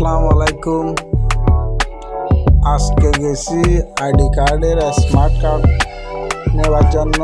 আসসালামু আলাইকুম। আজকে গেছি আইডি কার্ডের স্মার্ট কার্ড নেওয়ার জন্য।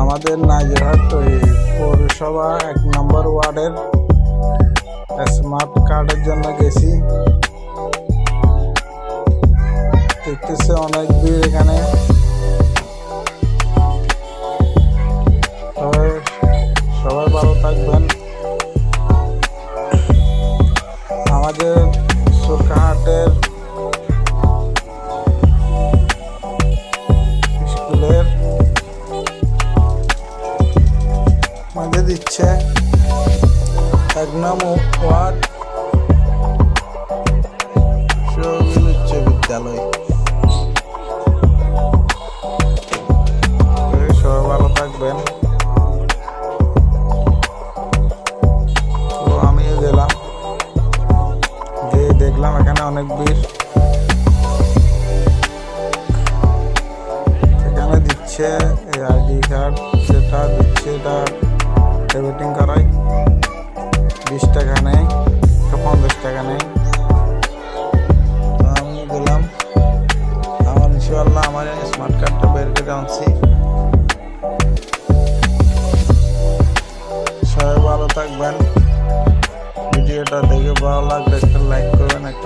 আমাদের নাজিরহাট পৌরসভা এক নম্বর ওয়ার্ডের স্মার্ট কার্ডের জন্য গেছি। দেখতেছে অনেক ভিড় এখানে। মধ্যে দিচ্ছে। এক নাম ওয়ার্ড। উচ্চ বিদ্যালয়। থাকবেন। তো আমিও গেলাম। দেখলাম এখানে অনেক ভিড়। এখানে দিচ্ছে আইডি কার্ড যেটা দিচ্ছে, এটা ডেবিটিং করাই বিশ টাকা একশো পঞ্চাশ টাকা নেই তো আমি গেলাম আমার ইনশাল্লাহ আমার স্মার্ট কার্ডটা বের করে আনছি সবাই ভালো থাকবেন ভিডিওটা দেখে ভালো লাগলে একটা লাইক করবেন একটা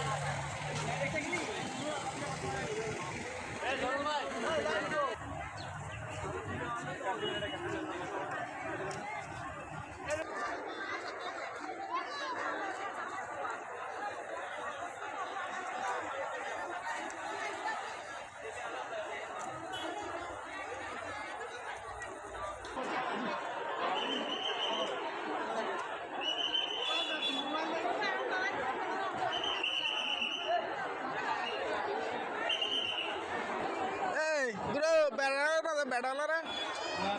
बैठा वाला रहा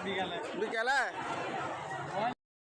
बिकाला है